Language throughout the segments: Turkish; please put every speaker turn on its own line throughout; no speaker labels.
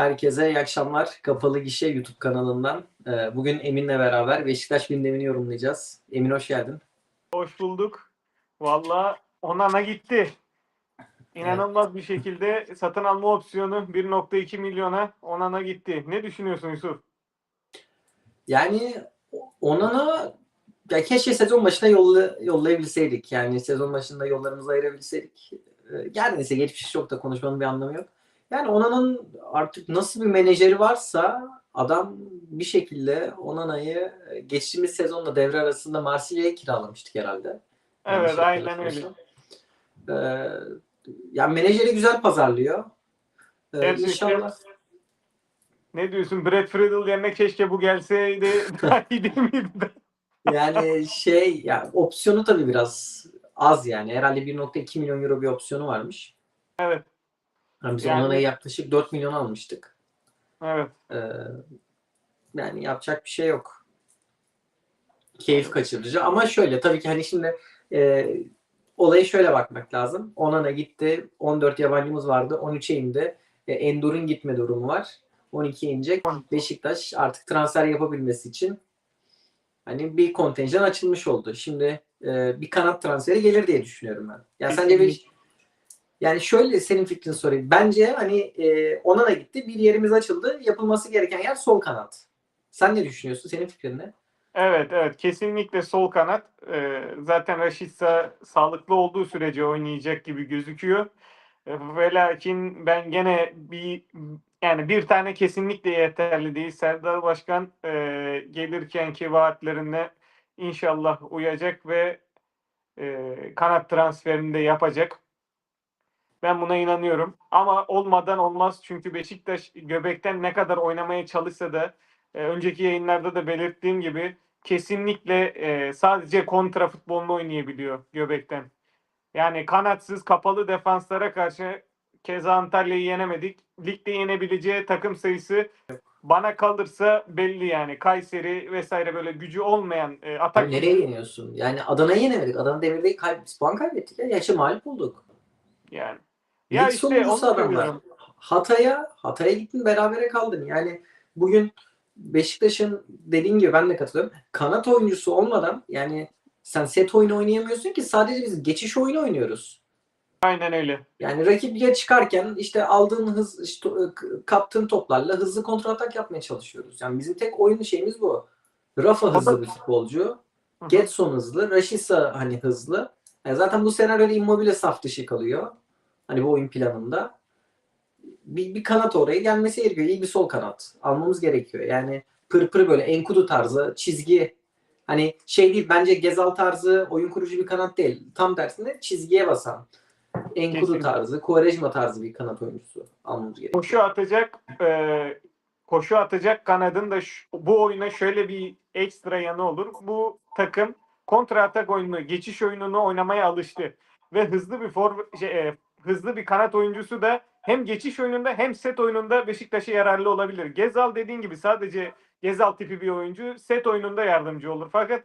Herkese iyi akşamlar. Kapalı Gişe YouTube kanalından. Ee, Bugün Emin'le beraber Beşiktaş gündemini yorumlayacağız. Emin hoş geldin.
Hoş bulduk. Valla Onana gitti. İnanılmaz bir şekilde satın alma opsiyonu 1.2 milyona Onana gitti. Ne düşünüyorsun Yusuf?
Yani Onana ya keşke sezon başında yolla, yollayabilseydik. Yani sezon başında yollarımızı ayırabilseydik. Yani neyse geçmiş çok da konuşmanın bir anlamı yok. Yani Onana'nın artık nasıl bir menajeri varsa adam bir şekilde Onana'yı geçtiğimiz sezonla devre arasında Marsilya'ya kiralamıştık herhalde.
Evet aynen öyle.
Ee, yani menajeri güzel pazarlıyor. Ee,
Evet,
inşallah.
Ne diyorsun? Brad Friedel yerine keşke bu gelseydi daha iyi değil miydi?
Yani şey ya opsiyonu tabii biraz az yani. Herhalde 1.2 milyon euro bir opsiyonu varmış.
Evet.
Yani biz
Yani-
Onana'yı yaklaşık 4 milyon almıştık.
Evet.
Ee, yani yapacak bir şey yok. Keyif kaçırıcı ama şöyle tabii ki hani şimdi e, olaya şöyle bakmak lazım. Onana gitti. 14 yabancımız vardı. 13'e indi. E, Endur'un gitme durumu var. 12'ye inecek. Beşiktaş artık transfer yapabilmesi için hani bir kontenjan açılmış oldu. Şimdi e, bir kanat transferi gelir diye düşünüyorum ben. Ya sence bir yani şöyle senin fikrini sorayım. Bence hani e, ona da gitti. Bir yerimiz açıldı. Yapılması gereken yer sol kanat. Sen ne düşünüyorsun? Senin fikrin ne?
Evet evet kesinlikle sol kanat. Ee, zaten Rashica sağlıklı olduğu sürece oynayacak gibi gözüküyor. Ee, Ve lakin ben gene bir yani bir tane kesinlikle yeterli değil. Serdar Başkan e, gelirkenki vaatlerine inşallah uyacak ve e, kanat transferini de yapacak. Ben buna inanıyorum. Ama olmadan olmaz çünkü Beşiktaş göbekten ne kadar oynamaya çalışsa da e, önceki yayınlarda da belirttiğim gibi kesinlikle e, sadece kontra futbolunu oynayabiliyor göbekten. Yani kanatsız kapalı defanslara karşı keza Antalya'yı yenemedik. Ligde yenebileceği takım sayısı bana kalırsa belli yani. Kayseri vesaire böyle gücü olmayan e, atak
Abi nereye yeniyorsun? Yani Adana'yı yenemedik. Adana Demir'de kay- puan kaybettik. Ya. Yaşa mağlup olduk.
yani.
Lig
Ya işte onu
adamlar. Hatay'a Hatay'a gittin berabere kaldın. Yani bugün Beşiktaş'ın dediğin gibi ben de katılıyorum. Kanat oyuncusu olmadan yani sen set oyunu oynayamıyorsun ki sadece biz geçiş oyunu oynuyoruz.
Aynen öyle.
Yani rakip ya çıkarken işte aldığın hız işte, k- kaptığın toplarla hızlı kontratak yapmaya çalışıyoruz. Yani bizim tek oyun şeyimiz bu. Rafa hızlı bir futbolcu. Getson hızlı. Rashica hani hızlı. Yani zaten bu senaryoda Immobile saf dışı kalıyor. Hani bu oyun planında. Bir, bir kanat oraya gelmesi gerekiyor. İyi bir sol kanat. Almamız gerekiyor. Yani pırpır böyle Enkudu tarzı çizgi hani şey değil bence Gezal tarzı oyun kurucu bir kanat değil. Tam tersine çizgiye basan Enkudu
Kesinlikle.
tarzı, Quaresma tarzı bir kanat oyuncusu almamız gerekiyor.
koşu atacak e, koşu atacak kanadın da şu- bu oyuna şöyle bir ekstra yanı olur. Bu takım kontra atak oyununu, geçiş oyununu oynamaya alıştı ve hızlı bir for şey, e, hızlı bir kanat oyuncusu da hem geçiş oyununda hem set oyununda Beşiktaş'a yararlı olabilir. Gezal dediğin gibi sadece Gezal tipi bir oyuncu set oyununda yardımcı olur. Fakat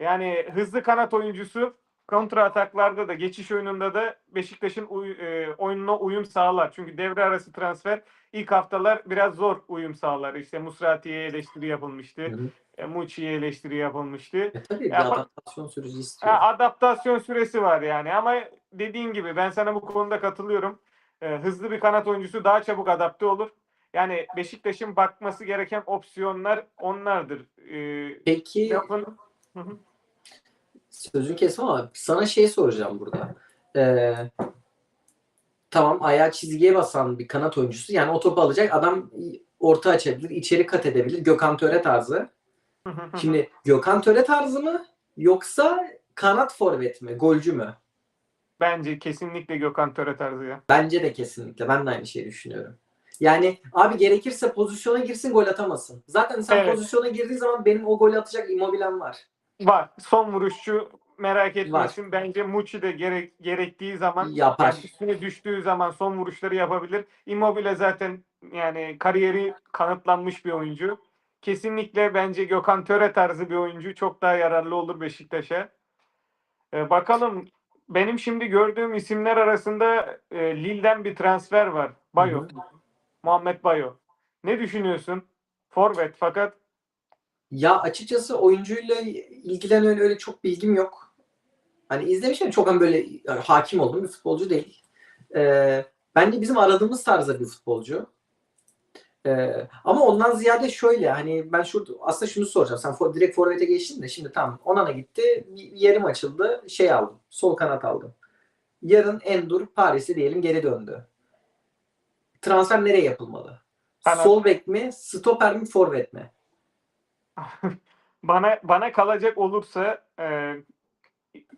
yani hızlı kanat oyuncusu kontra ataklarda da geçiş oyununda da Beşiktaş'ın uy- e, oyununa uyum sağlar. Çünkü devre arası transfer ilk haftalar biraz zor uyum sağlar. İşte Musrati'ye eleştiri yapılmıştı.
Hı hı.
E, Muçi'ye eleştiri yapılmıştı.
E tabii
Ya
adaptasyon süreci istiyor.
Ha, adaptasyon süresi var yani ama dediğin gibi ben sana bu konuda katılıyorum. E, hızlı bir kanat oyuncusu daha çabuk adapte olur. Yani Beşiktaş'ın bakması gereken opsiyonlar onlardır. E,
Peki
yapın- Hı hı.
Sözünü kesme ama sana şey soracağım burada. Ee, tamam ayağı çizgiye basan bir kanat oyuncusu. Yani o topu alacak adam orta açabilir, içeri kat edebilir. Gökhan Töre tarzı. Şimdi Gökhan Töre tarzı mı yoksa kanat forvet mi, golcü mü?
Bence kesinlikle Gökhan Töre tarzı ya.
Bence de kesinlikle. Ben de aynı şeyi düşünüyorum. Yani abi gerekirse pozisyona girsin gol atamasın. Zaten sen
Evet.
pozisyona girdiği zaman benim o golü atacak immobilem var.
Var. Son vuruşçu merak etmesin. Bence Muçi de gerek, gerektiği zaman
Yapar.
yani üstüne düştüğü zaman son vuruşları yapabilir. Immobile zaten yani kariyeri kanıtlanmış bir oyuncu. Kesinlikle bence Gökhan Töre tarzı bir oyuncu çok daha yararlı olur Beşiktaş'a. Ee, bakalım benim şimdi gördüğüm isimler arasında e, Lille'den bir transfer var. Bayo.
Hı hı.
Muhammed Bayo. Ne düşünüyorsun? Forvet fakat
Ya açıkçası oyuncuyla ilgilenen öyle, öyle çok bilgim yok. Hani izlemişim çok hani böyle yani hakim olduğum bir futbolcu değil. Ee, bence bizim aradığımız tarzda bir futbolcu. Ee, ama ondan ziyade şöyle hani ben şurada aslında şunu soracağım. Sen for, direkt forvete geçtin de şimdi tamam Onana gitti. Bir yerim açıldı. Şey aldım. Sol kanat aldım. Yarın Endur Paris'e diyelim geri döndü. Transfer nereye yapılmalı?
Kanat.
Sol bek mi? Stoper mi? Forvet mi?
bana bana kalacak olursa e,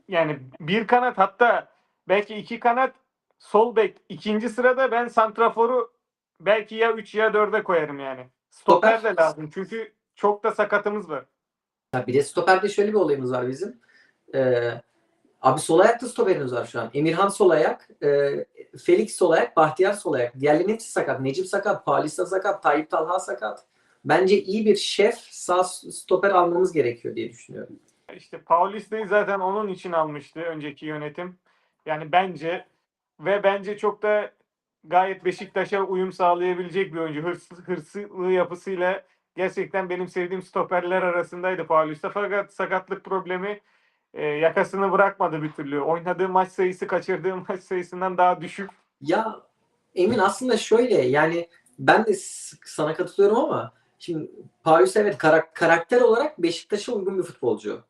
yani bir kanat hatta belki iki kanat sol bek ikinci sırada ben santraforu belki ya 3 ya 4'e koyarım yani. Stoper de lazım çünkü çok da sakatımız var.
Ya bir de stoperde şöyle bir olayımız var bizim. Ee, abi sol ayakta stoperimiz var şu an. Emirhan sol ayak, e, Felix sol ayak, Bahtiyar sol ayak. Diğerlerinin hepsi sakat. Necip sakat, Paulista sakat, Tayyip Talha sakat. Bence iyi bir şef sağ stoper almamız gerekiyor diye düşünüyorum.
İşte Paulista'yı zaten onun için almıştı önceki yönetim. Yani bence ve bence çok da gayet Beşiktaş'a uyum sağlayabilecek bir oyuncu. Hırs, hırslı yapısıyla gerçekten benim sevdiğim stoperler arasındaydı Paulista. Fakat sakatlık problemi e, yakasını bırakmadı bir türlü. Oynadığı maç sayısı kaçırdığı maç sayısından daha düşük.
Ya Emin aslında şöyle yani ben de sana katılıyorum ama şimdi Paris evet karak- karakter olarak Beşiktaş'a uygun bir futbolcu.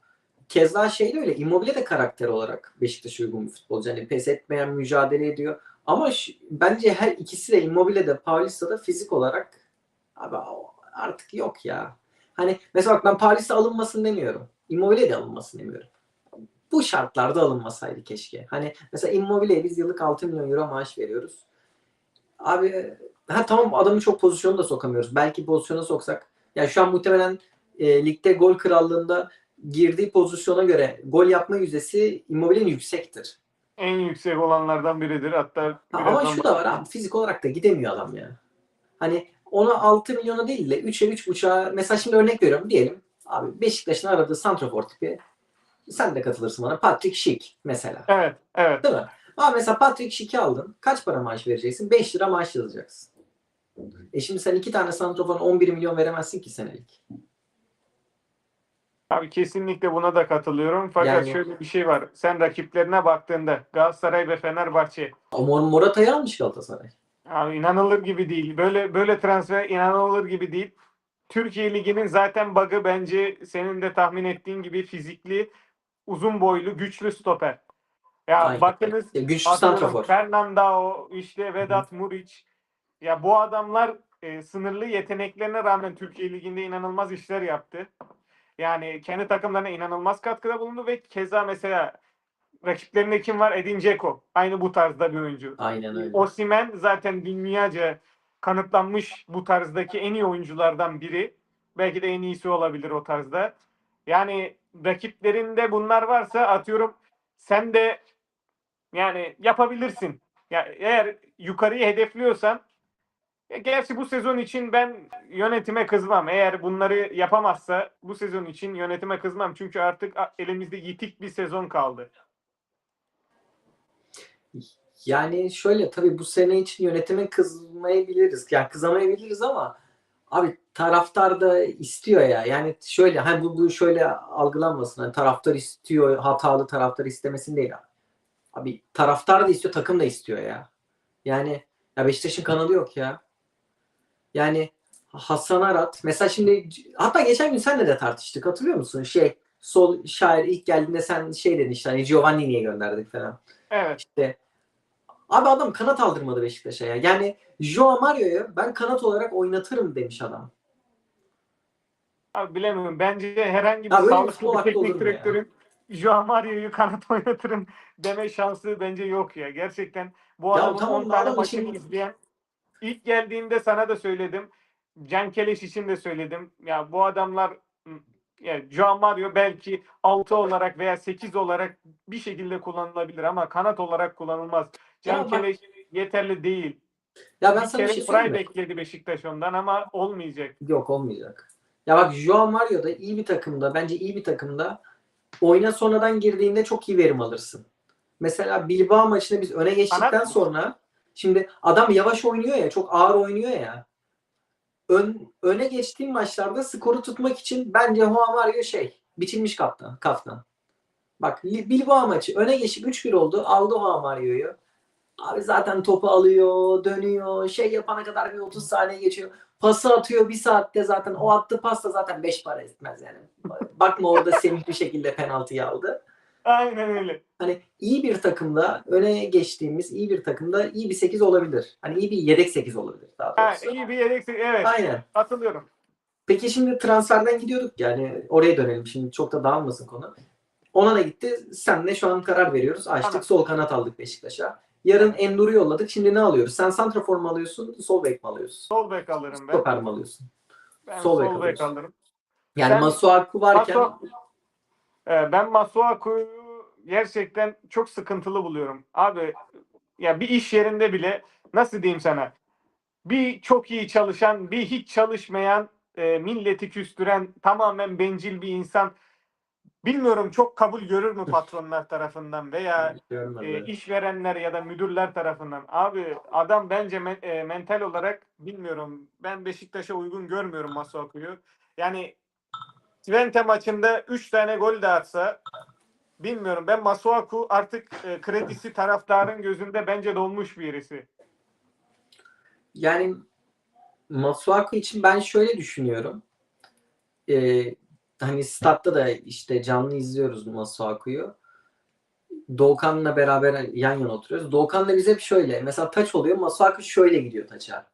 Keza şey de öyle Immobile de karakter olarak Beşiktaş'a uygun bir futbolcu. Hani pes etmeyen mücadele ediyor. Ama ş- bence her ikisi de Immobile de Paulista da fizik olarak abi artık yok ya. Hani mesela bak ben Paulista alınmasın demiyorum. Immobile de alınmasın demiyorum. Bu şartlarda alınmasaydı keşke. Hani mesela Immobile'ye biz yıllık 6 milyon euro maaş veriyoruz. Abi ha tamam adamı çok pozisyonu da sokamıyoruz. Belki pozisyona soksak. Ya şu an muhtemelen e, ligde gol krallığında girdiği pozisyona göre gol yapma yüzdesi Immobile'nin yüksektir.
En yüksek olanlardan biridir. Hatta
Ha, ama şu da var abi fizik olarak da gidemiyor adam ya. Hani ona 6 milyona değil de 3'e 3.5'a mesela şimdi örnek veriyorum diyelim. Abi Beşiktaş'ın aradığı santrafor tipi sen de katılırsın bana. Patrick Schick mesela.
Evet, evet.
Değil mi? Ama mesela Patrick Schick'i aldın. Kaç para maaş vereceksin? 5 lira maaş yazacaksın. E şimdi sen iki tane santraforun 11 milyon veremezsin ki senelik.
Abi kesinlikle buna da katılıyorum. Fakat
Yani-
şöyle bir şey var. Sen rakiplerine baktığında Galatasaray ve Fenerbahçe
Ama Morata'yı almış Galatasaray.
abi inanılır gibi değil. Böyle böyle transfer inanılır gibi değil. Türkiye Ligi'nin zaten bug'ı bence senin de tahmin ettiğin gibi fizikli, uzun boylu, güçlü stoper. Ya
Aynen.
bakınız
Ya güçlü
atıyorum
santrafor.
Fernandao, işte Vedat Muriç. Ya bu adamlar e, sınırlı yeteneklerine rağmen Türkiye Ligi'nde inanılmaz işler yaptı. Yani kendi takımlarına inanılmaz katkıda bulundu ve keza mesela rakiplerinde kim var? Edin Dzeko. Aynı bu tarzda bir oyuncu.
Aynen öyle.
Osimhen zaten dünyaca kanıtlanmış bu tarzdaki en iyi oyunculardan biri. Belki de en iyisi olabilir o tarzda. Yani rakiplerinde bunlar varsa atıyorum sen de yani yapabilirsin. Ya eğer yukarıyı hedefliyorsan ya gerçi bu sezon için ben yönetime kızmam. Eğer bunları yapamazsa bu sezon için yönetime kızmam. Çünkü artık elimizde yitik bir sezon kaldı.
Yani şöyle tabii bu sene için yönetime kızmayabiliriz. Yani kızamayabiliriz ama abi taraftar da istiyor ya. Yani şöyle hani bu, bu şöyle algılanmasın. Hani taraftar istiyor, hatalı taraftar istemesin değil. Abi taraftar da istiyor, takım da istiyor ya. Yani ya Beşiktaş'ın kanalı yok ya. Yani Hasan Arat mesela şimdi hatta geçen gün senle de tartıştık hatırlıyor musun? Şey sol şair ilk geldiğinde sen şey dedin işte hani Giovanni niye gönderdik falan.
Evet.
İşte abi adam kanat aldırmadı Beşiktaş'a ya. Yani Joao Mario'yu ben kanat olarak oynatırım demiş adam.
Abi bilemiyorum. Bence herhangi bir
Ya
sağlıklı bir teknik
mu ya?
Joao Mario'yu kanat oynatırım deme şansı bence yok ya. Gerçekten bu adamın
tamam
10
da
tane
için-
izleyen ilk geldiğinde sana da söyledim. Can Keleş için de söyledim. Ya bu adamlar ya Joao Mario belki 6 olarak veya 8 olarak bir şekilde kullanılabilir ama kanat olarak kullanılmaz. Can
Ya bak-
Keleş yeterli değil.
Ya ben
bir
sana bir şey
Fry
söyleyeyim
bekledi Beşiktaş ondan ama olmayacak.
Yok olmayacak. Ya bak Joao Mario da iyi bir takımda, bence iyi bir takımda oyuna sonradan girdiğinde çok iyi verim alırsın. Mesela Bilbao maçında biz öne geçtikten sonra şimdi adam yavaş oynuyor ya, çok ağır oynuyor ya. ön, öne geçtiğim maçlarda skoru tutmak için bence Juan Mario şey biçilmiş kaptan. kaftan. Bak Bilbao maçı öne geçip 3-1 oldu. Aldı Juan Mario'yu. Abi zaten topu alıyor, dönüyor. Şey yapana kadar bir 30 saniye geçiyor. Pası atıyor bir saatte zaten. O attığı pas da zaten 5 para etmez yani. Bakma orada semih bir şekilde penaltıyı aldı.
Aynen öyle.
Hani iyi bir takımda öne geçtiğimiz iyi bir takımda iyi bir 8 olabilir. Hani iyi bir yedek 8 olabilir daha
Ha,
doğrusu.
iyi bir yedek. Evet.
Aynen.
Hatırlıyorum.
Peki şimdi transferden gidiyorduk yani oraya dönelim şimdi çok da dağılmasın konu. Ona da gitti. Senle şu an karar veriyoruz. Açtık
Tamam.
sol kanat aldık Beşiktaş'a. Yarın Endur'u yolladık. Şimdi ne alıyoruz? Sen santrafor mu alıyorsun? Sol bek mi alıyorsun?
Sol bek alırım ben.
Stoper mi alıyorsun?
Ben
sol
sol,
bek
alırım.
Yani
Ben-
Masuaku varken
Masuaku- Ee, ben Masuaku'yu gerçekten çok sıkıntılı buluyorum. Abi ya bir iş yerinde bile nasıl diyeyim sana bir çok iyi çalışan bir hiç çalışmayan e, milleti küstüren tamamen bencil bir insan bilmiyorum çok kabul görür mü patronlar tarafından veya e, işverenler ya da müdürler tarafından. Abi adam bence men- e, mental olarak bilmiyorum. Ben Beşiktaş'a uygun görmüyorum Masuaku'yu. Yani Twente maçında 3 tane gol de atsa bilmiyorum. Ben Masuaku artık e, kredisi taraftarın gözünde bence dolmuş birisi.
Yani Masuaku için ben şöyle düşünüyorum. Ee, hani statta da işte canlı izliyoruz Masuaku'yu. Doğukan'la beraber yan yana oturuyoruz. Doğukan da bize hep şöyle. Mesela taç oluyor. Masuaku şöyle gidiyor taça.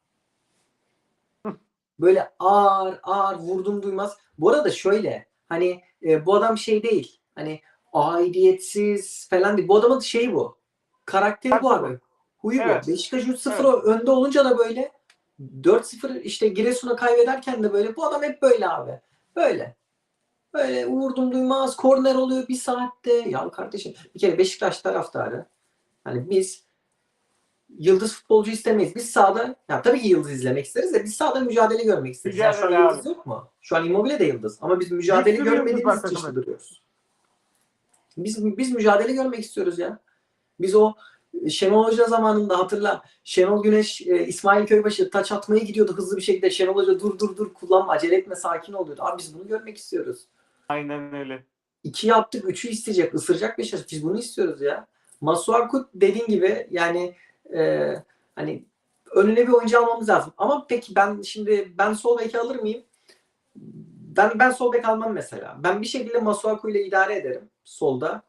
Böyle ağır ağır vurdum duymaz. Bu arada şöyle. Hani e, bu adam şey değil. Hani aidiyetsiz falan değil. Bu adamın şeyi bu. Karakteri bu abi. Huyu
Evet.
bu. Beşiktaş 3-0 önde olunca da böyle 4-0 işte Giresun'a kaybederken de böyle bu adam hep böyle abi. Böyle. Böyle vurdum duymaz korner oluyor bir saatte. Ya kardeşim bir kere Beşiktaş taraftarı hani biz yıldız futbolcu istemeyiz. Biz sahada ya tabii ki yıldız izlemek isteriz de biz sahada mücadele görmek isteriz. Yani şu an yıldız yok mu? Şu an Immobile de yıldız ama biz mücadele
var
görmediğimiz için işte duruyoruz. Biz biz mücadele görmek istiyoruz ya. Biz o Şenol Hoca zamanında hatırla Şenol Güneş e, İsmail Köybaşı taç atmaya gidiyordu hızlı bir şekilde. Şenol Hoca dur dur dur kullanma acele etme sakin ol diyordu. Abi biz bunu görmek istiyoruz.
Aynen öyle.
İki yaptık, üçü isteyecek, ısıracak Beşiktaş. Biz bunu istiyoruz ya. Masuaku dediğin gibi yani e, hani önüne bir oyuncu almamız lazım. Ama peki ben şimdi ben sol beki alır mıyım? Ben ben sol bek almam mesela. Ben bir şekilde Masuaku ile idare ederim solda.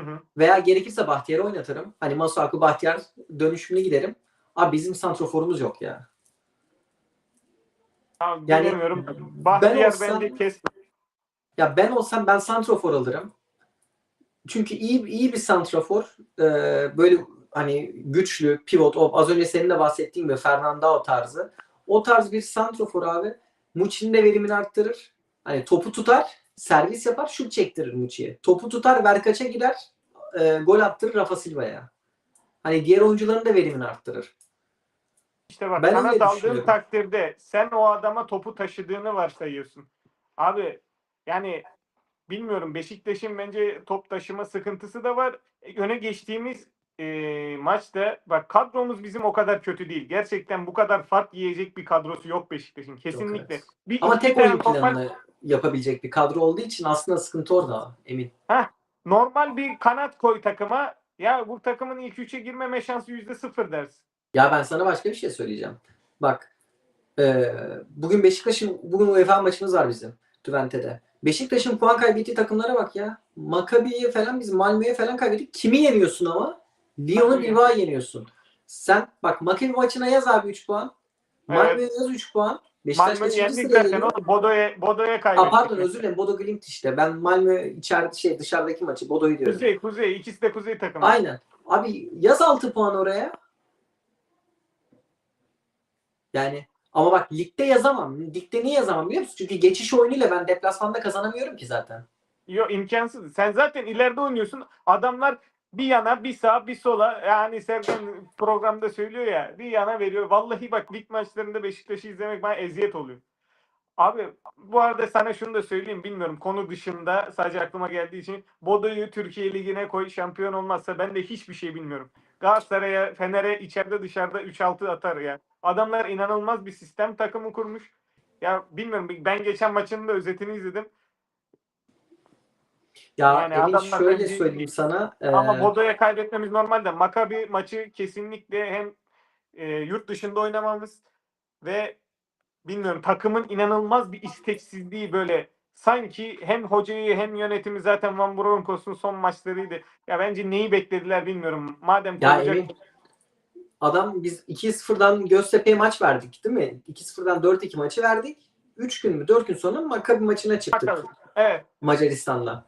Hı hı.
Veya gerekirse Bahtiyar'ı oynatırım. Hani Masuaku Bahtiyar dönüşümlü giderim. Abi bizim santroforumuz yok ya.
Abi,
Yani
bilemiyorum.
ben
Bahtiyar
olsam-
bence kes.
Ya ben olsam ben santrofor alırım. Çünkü iyi iyi bir santrafor e, böyle hani güçlü pivot o az önce senin de bahsettiğin gibi Fernandao tarzı. O tarz bir santrafor abi Muçi'nin de verimini arttırır. Hani topu tutar, servis yapar, şut çektirir Muçi'ye. Topu tutar, Verkaç'a gider, e, gol attırır Rafa Silva'ya. Hani diğer oyuncuların da verimini arttırır.
İşte bak
Ben
kanat
öyle
aldığın
düşünüyorum.
takdirde sen o adama topu taşıdığını varsayıyorsun. Abi yani bilmiyorum Beşiktaş'ın bence top taşıma sıkıntısı da var. E, Öne geçtiğimiz e, maçta bak kadromuz bizim o kadar kötü değil. Gerçekten bu kadar fark yiyecek bir kadrosu yok Beşiktaş'ın. Kesinlikle.
evet.
Bir,
Ama tek oyun planını yapabilecek bir kadro olduğu için aslında sıkıntı orada emin.
normal bir kanat koy takıma. Ya bu takımın ilk üçe girmeme şansı yüzde sıfır dersin.
Ya ben sana başka bir şey söyleyeceğim. Bak e, bugün Beşiktaş'ın bugün UEFA maçımız var bizim Tüvente'de. Beşiktaş'ın puan kaybettiği takımlara bak ya. Maccabi'ye falan biz Malmö'ye falan kaybettik. Kimi yeniyorsun ama? Lyon'u. Bilbao'yu yeniyorsun. Sen bak Maccabi maçına yaz abi 3 puan. Malmö'ye
Evet.
yaz 3 puan. Beşiktaş
Malmö
kaçıncı
yendik zaten
geliyor?
o Bodo'ya Bodo'ya kaybettik.
pardon özür dilerim. Bodo Glimt işte. Ben Malmö içeride şey dışarıdaki maçı Bodo'yu diyorum.
Kuzey Kuzey ikisi de Kuzey takımı.
Aynen. Abi yaz 6 puan oraya. Yani ama bak ligde yazamam. Ligde niye yazamam biliyor musun? Çünkü geçiş oyunuyla ben deplasmanda kazanamıyorum ki zaten.
Yok imkansız. Sen zaten ileride oynuyorsun. Adamlar bir yana, bir sağa, bir sola. Yani Sergen programda söylüyor ya. Bir yana veriyor. Vallahi bak lig maçlarında Beşiktaş'ı izlemek bana eziyet oluyor. Abi bu arada sana şunu da söyleyeyim. Bilmiyorum konu dışında sadece aklıma geldiği için Bodo'yu Türkiye Ligi'ne koy şampiyon olmazsa ben de hiçbir şey bilmiyorum. Galatasaray'a, Fener'e içeride dışarıda 3-6 atar ya. Adamlar inanılmaz bir sistem takımı kurmuş. Ya bilmiyorum ben geçen maçın da özetini izledim.
Ya
Yani
Emin şöyle
bence-
söyleyeyim sana.
Ama
e,
Bodo'ya kaybetmemiz normal de Maccabi maçı kesinlikle hem e, yurt dışında oynamamız ve bilmiyorum takımın inanılmaz bir isteksizliği böyle sanki hem hocayı hem yönetimi zaten Van Bronckhorst'un son maçlarıydı. Ya bence neyi beklediler bilmiyorum. Madem
Ya
kovacak-
Emin adam biz 2-0'dan Göztepe'ye maç verdik değil mi? 2-0'dan 4-2 maçı verdik. 3 gün mü 4 gün sonra Maccabi maçına çıktık.
Evet.
Macaristan'la.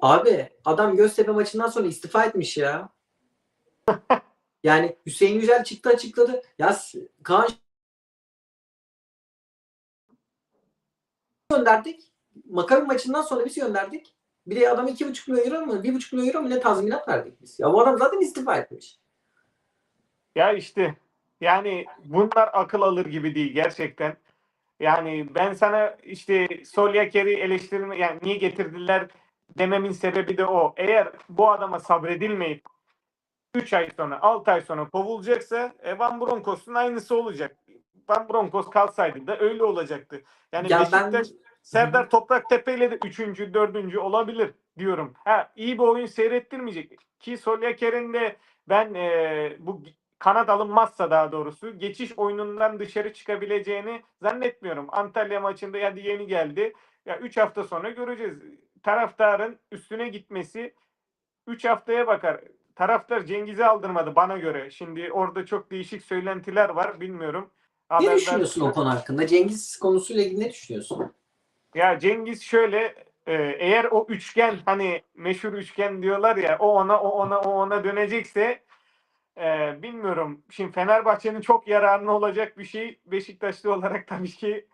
Abi adam Göztepe maçından sonra istifa etmiş ya. yani Hüseyin Yücel çıktı açıkladı. Ya Kaan gönderdik. Maccabi maçından sonra biz gönderdik. Bir de adama 2,5 milyon euro mu 1,5 milyon euro mu ne tazminat verdik biz. Ya bu adam zaten istifa etmiş.
Ya işte yani bunlar akıl alır gibi değil gerçekten. Yani ben sana işte Solyaker'i eleştirme yani niye getirdiler dememin sebebi de o. Eğer bu adama sabredilmeyip 3 ay sonra 6 ay sonra kovulacaksa e, Van Bronckhorst'un aynısı olacak. Van Bronckhorst kalsaydı da öyle olacaktı. Yani
Ya ben-
Beşiktaş Serdar Topraktepe ile de 3. 4. olabilir diyorum. Ha iyi bir oyun seyrettirmeyecek. Ki Solyaker'in de ben e, bu kanat alınmazsa daha doğrusu geçiş oyunundan dışarı çıkabileceğini zannetmiyorum. Antalya maçında ya yeni geldi. Ya 3 hafta sonra göreceğiz. Taraftarın üstüne gitmesi 3 haftaya bakar. Taraftar Cengiz'i aldırmadı bana göre. Şimdi orada çok değişik söylentiler var. Bilmiyorum.
Ne
Haberler-
düşünüyorsun o konu hakkında? Cengiz konusuyla ilgili ne düşünüyorsun?
Ya Cengiz şöyle e, eğer o üçgen hani meşhur üçgen diyorlar ya o ona o ona o ona dönecekse e, bilmiyorum. Şimdi Fenerbahçe'nin çok yararına olacak bir şey Beşiktaşlı olarak tabii ki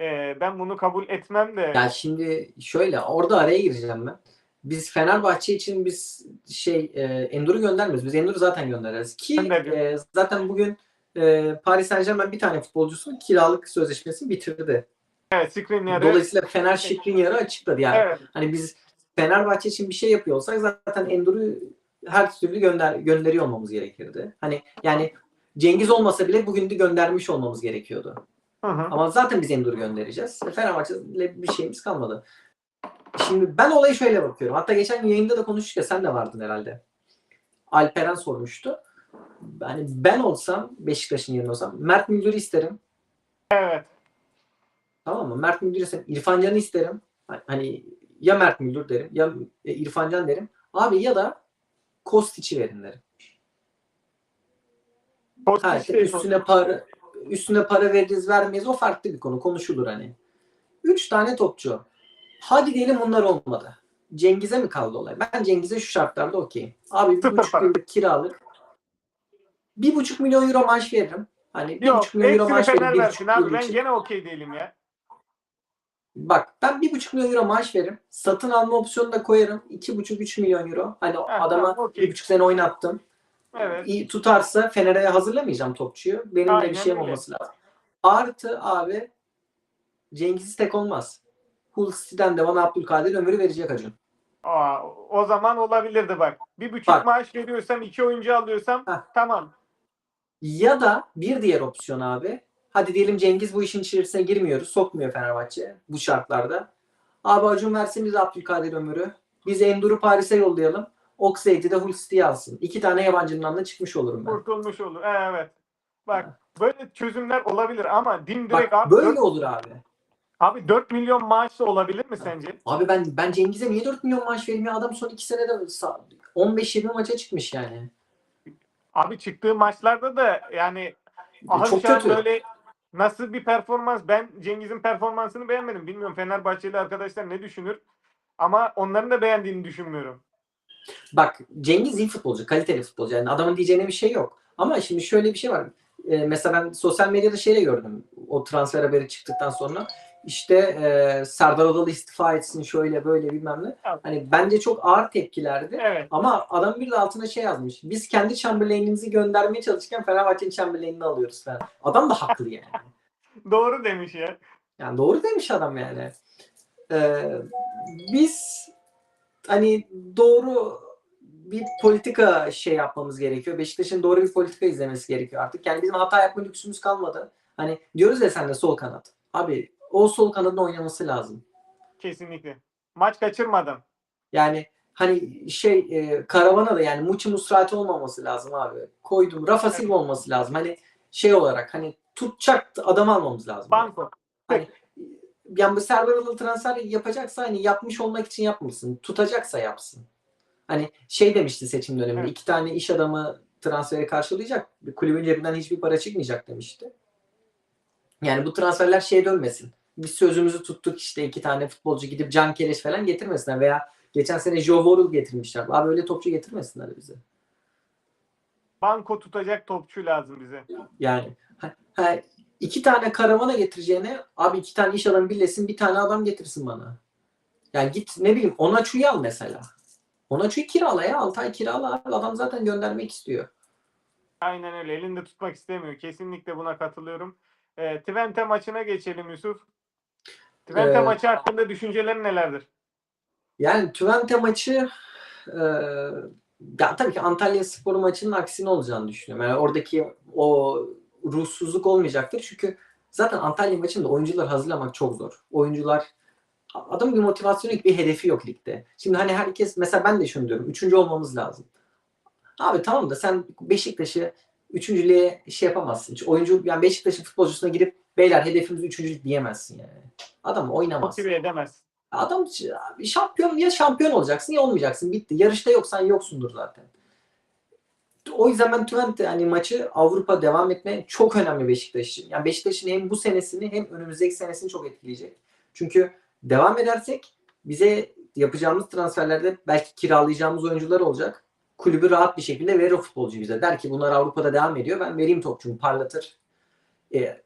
e, ben bunu kabul etmem de.
Ya şimdi şöyle orada araya gireceğim ben. Biz Fenerbahçe için biz şey e, Endur'u göndermiyoruz. Biz Endur'u zaten göndeririz. Ki e, zaten bugün e, Paris Saint Germain bir tane futbolcusunun kiralık sözleşmesini bitirdi.
Evet Skriniar'ı.
Dolayısıyla Fener Şikrinyar'ı açıkladı. Yani
Evet.
hani biz Fenerbahçe için bir şey yapıyor olsak zaten Endur'u her türlü gönder gönderiyor olmamız gerekirdi. Hani yani Cengiz olmasa bile bugün de göndermiş olmamız gerekiyordu.
Hı.
Ama zaten biz Endur'u göndereceğiz. Fenerbahçe'yle bir şeyimiz kalmadı. Şimdi ben olaya şöyle bakıyorum. Hatta geçen yayında da konuştuk ya sen de vardın herhalde. Alperen sormuştu. Yani ben olsam Beşiktaş'ın yerinde olsam Mert Müldür'ü isterim.
Evet.
Tamam mı? Mert Müldür'ü isterim. İrfan Can'ı isterim. Hani ya Mert Müldür derim ya İrfan Can derim. Abi ya da Kostic'i verin derim. Ha,
Kostić
işte
şey-
üstüne para üstüne para veririz vermeyiz o farklı bir konu konuşulur hani. Üç tane topçu. Hadi diyelim bunlar olmadı. Cengiz'e mi kaldı olay? Ben Cengiz'e şu şartlarda okeyim. Abi bir buçuk
para.
yıllık kiralık. Bir buçuk milyon euro maaş veririm. Hani bir
Yok
buçuk milyon euro
hepsini
maaş veririm.
Fener
Bir
versin
buçuk
abi.
yıl
Ben
için.
gene okey değilim ya.
Bak ben bir buçuk milyon euro maaş veririm. Satın alma opsiyonu da koyarım. İki buçuk üç milyon euro. Hani
Ha,
adama
okey.
bir buçuk sene oynattım.
Evet.
iyi tutarsa Fener'e hazırlamayacağım topçuyu. Benim de
Aynen
bir şeyim
öyle.
olması lazım. Artı abi Cengiz'i tek olmaz. Hull City'den de bana Abdülkadir ömrü verecek Acun.
Aa, o zaman olabilirdi bak. Bir buçuk
Bak.
maaş veriyorsam iki oyuncu alıyorsam
Heh.
tamam.
Ya da bir diğer opsiyon abi. Hadi diyelim Cengiz bu işin içerisine girmiyor. Sokmuyor Fenerbahçe bu şartlarda. Abi Acun versin bize Abdülkadir ömrü. Biz Endur'u Paris'e yollayalım. Oxlade'i de Hull City'ye alsın. İki tane yabancının da çıkmış olurum ben.
Kurtulmuş olur. Ee, Evet. Bak böyle çözümler olabilir ama dimdirek
Bak
abi,
böyle
4,
olur abi.
abi 4 milyon maaşla olabilir mi sence?
Abi ben ben Cengiz'e niye 4 milyon maaş vereyim ya? Adam son 2 senede sa- 15-20 maça çıkmış yani.
Abi çıktığı maçlarda da yani aha
Çok kötü.
böyle nasıl bir performans ben Cengiz'in performansını beğenmedim. Bilmiyorum Fenerbahçeli arkadaşlar ne düşünür? Ama onların da beğendiğini düşünmüyorum.
Bak Cengiz iyi futbolcu, kaliteli futbolcu. Yani adamın diyeceğine bir şey yok. Ama şimdi şöyle bir şey var. Ee, mesela ben sosyal medyada şeyle gördüm. O transfer haberi çıktıktan sonra. İşte e, Serdar Adalı istifa etsin şöyle böyle bilmem ne.
Evet.
Hani bence çok ağır tepkilerdi.
Evet.
Ama adam bir de altına şey yazmış. Biz kendi Chamberlain'imizi göndermeye çalışırken Fenerbahçe'nin Chamberlain'ini alıyoruz falan. Adam da haklı yani.
Doğru demiş ya.
Yani doğru demiş adam yani. Ee, biz hani doğru bir politika şey yapmamız gerekiyor. Beşiktaş'ın doğru bir politika izlemesi gerekiyor artık. Yani bizim hata yapma lüksümüz kalmadı. Hani diyoruz ya sen de sol kanat. Abi o sol kanadın oynaması lazım.
Kesinlikle. Maç kaçırmadan.
Yani hani şey e, karavana da yani Muçi Musrati olmaması lazım abi. Koydum. Rafa Silva olması lazım. Hani şey olarak hani tutacak adam almamız lazım.
Banko.
Yani bu Serdar Adalı transfer yapacaksa hani yapmış olmak için yapmasın. Tutacaksa yapsın. Hani şey demişti seçim döneminde
Evet.
iki tane iş adamı transferi karşılayacak. Kulübün cebinden hiçbir para çıkmayacak demişti. Yani bu transferler şeye dönmesin. Biz sözümüzü tuttuk işte iki tane futbolcu gidip Can Keleş falan getirmesinler veya geçen sene Joe Worrell getirmişler. Abi öyle topçu getirmesinler bize.
Banko tutacak topçu lazım bize.
Yani ha, ha, iki tane karavana getireceğine abi iki tane iş adamı birleşsin bir tane adam getirsin bana. Yani git ne bileyim Onaçu'yu al mesela. Onaçu'yu kirala ya 6 ay kirala abi. adam zaten göndermek istiyor.
Aynen öyle. Elinde tutmak istemiyor. Kesinlikle buna katılıyorum. Ee, Twente maçına geçelim Yusuf. Twente
Ee,
maçı hakkında düşüncelerin nelerdir?
Yani Twente maçı e, ya tabii ki Antalya Spor maçının aksine olacağını düşünüyorum. Yani oradaki o ruhsuzluk olmayacaktır. Çünkü zaten Antalya maçında oyuncular hazırlamak çok zor. Oyuncular adam bir motivasyonu yok, bir hedefi yok ligde. Şimdi hani herkes mesela ben de şunu diyorum. Üçüncü olmamız lazım. Abi tamam da sen Beşiktaş'ı üçüncülüğe şey yapamazsın. Hiç oyuncu yani Beşiktaş'ın futbolcusuna girip beyler hedefimiz üçüncülük diyemezsin yani. Adam oynamaz.
Motive edemez.
Adam şampiyon ya şampiyon olacaksın ya olmayacaksın. Bitti. Yarışta yoksan yoksundur zaten. O yüzden ben Twente yani maçı Avrupa devam etme çok önemli Beşiktaş için. Yani Beşiktaş'ın hem bu senesini hem önümüzdeki senesini çok etkileyecek. Çünkü devam edersek bize yapacağımız transferlerde belki kiralayacağımız oyuncular olacak. Kulübü rahat bir şekilde verir o futbolcu bize. Der ki bunlar Avrupa'da devam ediyor. Ben vereyim topçumu parlatır. E,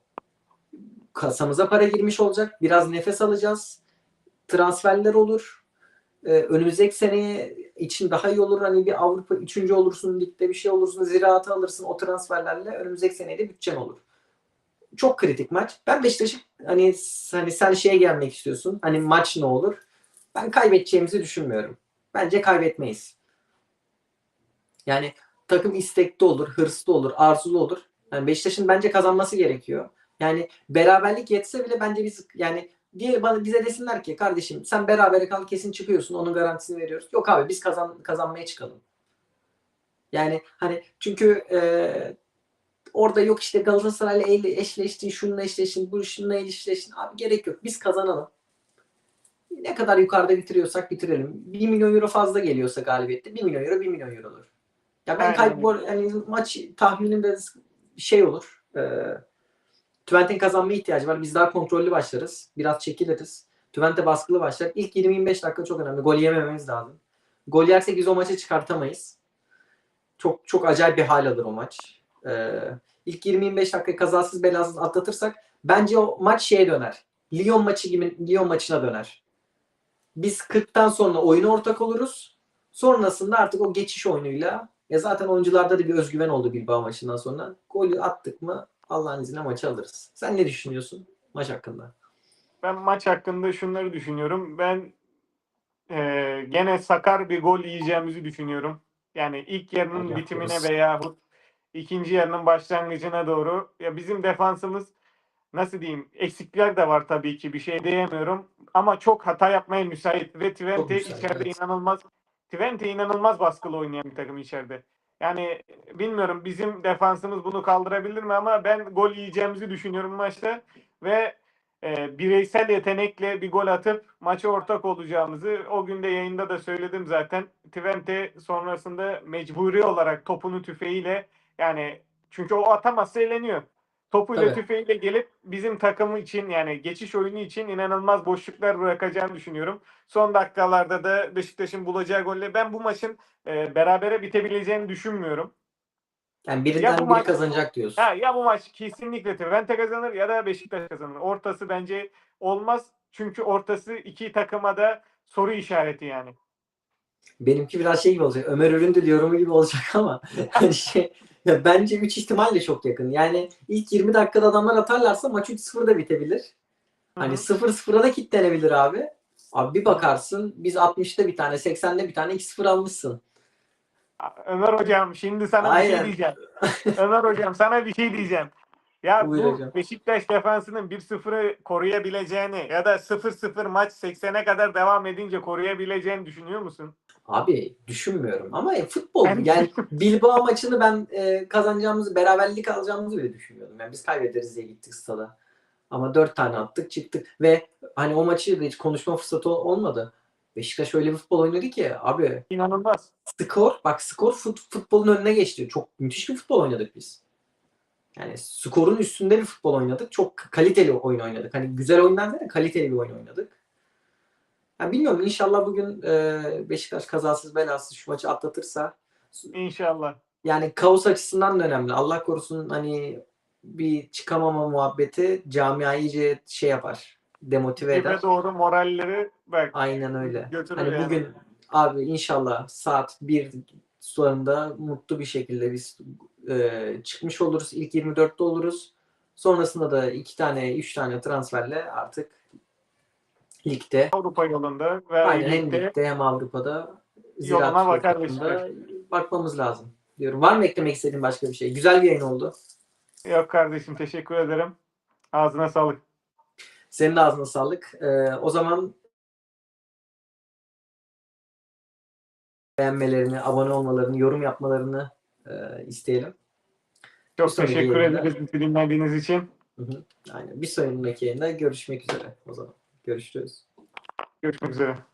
kasamıza para girmiş olacak. Biraz nefes alacağız transferler olur. Ee, önümüzdeki seneye için daha iyi olur. Hani bir Avrupa üçüncü olursun, ligde bir şey olursun, ziraatı alırsın o transferlerle. Önümüzdeki seneye de bütçen olur. Çok kritik maç. Ben Beşiktaş'ı hani hani sen şeye gelmek istiyorsun. Hani maç ne olur? Ben kaybedeceğimizi düşünmüyorum. Bence kaybetmeyiz. Yani takım istekli olur, hırslı olur, arzulu olur. Yani Beşiktaş'ın bence kazanması gerekiyor. Yani beraberlik yetse bile bence biz yani diye bana bize desinler ki kardeşim sen berabere kal kesin çıkıyorsun onun garantisini veriyoruz. Yok abi biz kazan kazanmaya çıkalım. Yani hani çünkü e, orada yok işte Galatasaray'la eşleştin, şununla eşleştin, bu şununla eşleştin. Abi gerek yok. Biz kazanalım. Ne kadar yukarıda bitiriyorsak bitirelim. 1 milyon euro fazla geliyorsa galibiyette 1 milyon euro 1 milyon euro olur. Ya ben kayıp yani maç tahminimde şey olur. E, Twente'nin kazanmaya ihtiyacı var. Biz daha kontrollü başlarız. Biraz çekiliriz. Twente baskılı başlar. İlk 20-25 dakika çok önemli. Gol yemememiz lazım. Gol yersek biz o maçı çıkartamayız. Çok çok acayip bir hal alır o maç. Ee, ilk 20-25 dakika kazasız belasız atlatırsak bence o maç şeye döner. Lyon maçı gibi Lyon maçına döner. Biz 40'tan sonra oyuna ortak oluruz. Sonrasında artık o geçiş oyunuyla ya zaten oyuncularda da bir özgüven oldu Bilbao maçından sonra. Golü attık mı Allah'ın izniyle maçı alırız. Sen ne düşünüyorsun maç hakkında?
Ben maç hakkında şunları düşünüyorum. Ben e, gene sakar bir gol yiyeceğimizi düşünüyorum. Yani ilk yarının
Allah
bitimine veya ikinci yarının başlangıcına doğru. Ya bizim defansımız nasıl diyeyim eksikler de var tabii ki bir şey diyemiyorum. Ama çok hata yapmaya müsait ve Twente
müsait,
içeride
evet.
inanılmaz Twente inanılmaz baskılı oynayan bir takım içeride. Yani bilmiyorum bizim defansımız bunu kaldırabilir mi ama ben gol yiyeceğimizi düşünüyorum maçta ve e, bireysel yetenekle bir gol atıp maça ortak olacağımızı o günde yayında da söyledim zaten. Twente sonrasında mecburi olarak topunu tüfeğiyle yani çünkü o atamazsa eğleniyor. Topuyla
Tabii.
tüfeğiyle gelip bizim takımı için yani geçiş oyunu için inanılmaz boşluklar bırakacağını düşünüyorum. Son dakikalarda da Beşiktaş'ın bulacağı golle ben bu maçın e, berabere bitebileceğini düşünmüyorum.
Yani birinden
Ya bu
biri
maç-
kazanacak diyorsun.
Ha, ya bu maç kesinlikle Twente kazanır ya da Beşiktaş kazanır. Ortası bence olmaz. Çünkü ortası iki takıma da soru işareti yani.
Benimki biraz şey gibi olacak. Ömer Üründü yorumu gibi olacak ama hani şey ya bence 3 ihtimal de çok yakın. Yani ilk 20 dakikada adamlar atarlarsa maç 3-0'da bitebilir. Hani
Hı hı.
0-0'a da kitlenebilir abi. Abi bir bakarsın biz 60'ta bir tane 80'de bir tane 2-0 almışsın.
Ömer hocam şimdi sana bir
Aynen.
şey diyeceğim. Ömer hocam sana bir şey diyeceğim. Ya
Buyur
bu
hocam.
Beşiktaş defansının 1-0'ı koruyabileceğini ya da 0-0 maç 80'e kadar devam edince koruyabileceğini düşünüyor musun?
Abi düşünmüyorum ama e, futbol
Yani-
Bilbao maçını ben e, kazanacağımızı, beraberlik alacağımızı bile düşünmüyordum. Yani biz kaybederiz diye gittik stada. Ama dört tane attık çıktık ve hani o maçı da hiç konuşma fırsatı ol- olmadı. Beşiktaş öyle bir futbol oynadı ki abi
İnanılmaz.
skor bak skor fut, futbolun önüne geçti. Çok müthiş bir futbol oynadık biz. Yani skorun üstünde bir futbol oynadık. Çok kaliteli oyun oynadık. Hani güzel oyundan ziyade kaliteli bir oyun oynadık. Yani bilmiyorum inşallah bugün e, Beşiktaş kazasız belasız şu maçı atlatırsa
İnşallah.
yani kaos açısından da önemli. Allah korusun hani bir çıkamama muhabbeti camiayı iyice şey yapar. Demotive eder.
Dibe doğru moralleri bak
Aynen öyle.
götürür
Hani
yani.
bugün abi inşallah saat 1 sularında mutlu bir şekilde biz e, çıkmış oluruz. İlk 24'te oluruz. Sonrasında da iki tane, üç tane transferle artık ligde
Avrupa yolunda ve
aynen hem
ligde
ligde hem Avrupa'da
Yoluna bakar
bakmamız lazım diyorum. Var mı eklemek istediğin başka bir şey? Güzel bir yayın oldu.
yok kardeşim teşekkür ederim. Ağzına sağlık.
Senin de ağzına sağlık. Ee, o zaman beğenmelerini, abone olmalarını, yorum yapmalarını e, isteyelim.
Çok
Bir
teşekkür ederiz bizi dinlediğiniz için.
Hı hı. Aynen. Bir sonraki yayında görüşmek üzere o zaman. Görüşürüz.
Görüşmek üzere.